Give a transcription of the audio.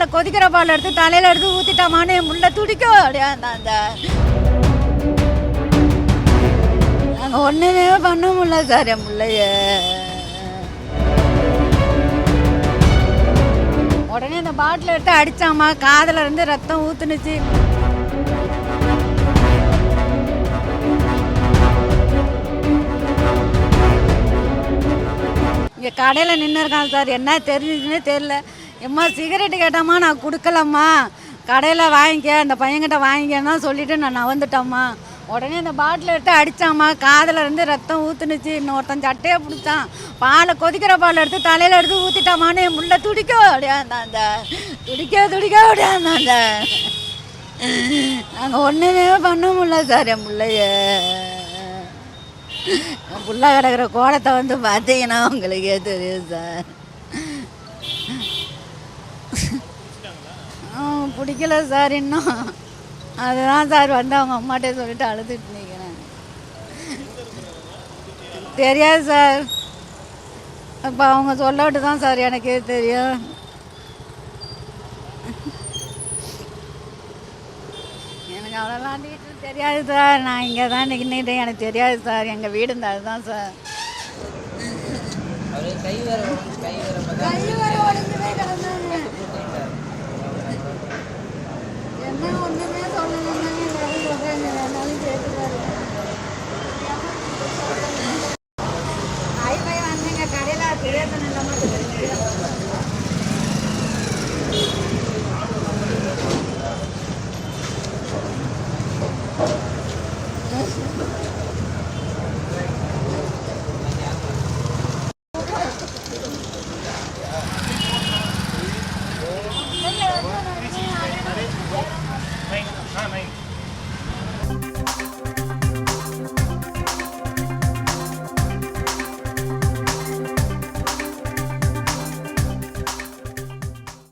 பாலை கொதிக்கிற பால் எடுத்து தலையில் எடுத்து ஊற்றிட்டாமான்னு என் முள்ள துடிக்க அந்த நாங்கள் ஒன்றுமே பண்ண முடியல சார் என் பிள்ளைய. உடனே இந்த பாட்டில் எடுத்து அடிச்சாமா? காதில் இருந்து ரத்தம் ஊத்துனுச்சு. இங்கே கடையில் நின்று இருக்கான் சார். என்ன தெரிஞ்சுச்சுன்னே தெரில எம்மா சிகரெட்டு கேட்டாம்மா நான் கொடுக்கலம்மா. கடையில் வாங்கிக்க அந்த பையன்கிட்ட வாங்கிக்கன்னா சொல்லிட்டு நான் நவந்துட்டேம்மா. உடனே இந்த பாட்டில் எடுத்து அடித்தாம்மா காதில் இருந்து ரத்தம் ஊற்றுனுச்சு இன்னொருத்தன் சட்டையை பிடிச்சான். பாலை கொதிக்கிற பால் எடுத்து தலையில் எடுத்து ஊற்றிட்டாமான்னு என் முள்ள துடிக்க அப்படியாந்தாங்க துடிக்க துடிக்க அப்படியாந்தாங்க நாங்கள் ஒன்றுமே பண்ண முடியல சார் என் பிள்ளைய. என் புள்ள கிடக்கிற கோலத்தை வந்து பார்த்தீங்கன்னா உங்களுக்கே தெரியும் சார். பிடிக்கல சார் இன்னும். அதுதான் சார் வந்து அவங்க அம்மாட்டே சொல்லிட்டு அழுதுட்டு நிற்கிறேன் தெரியாது சார். அப்போ அவங்க சொல்லவிட்டு தான் சார் எனக்கே தெரியும். எனக்கு அவ்வளோலாம் டீட்டெயில் தெரியாது சார். நான் இங்கே தான் நின்றுட்டேன் எனக்கு தெரியாது சார். எங்கள் வீடு இந்த அதுதான் சார். கை உடைஞ்சு- கை வர cámara.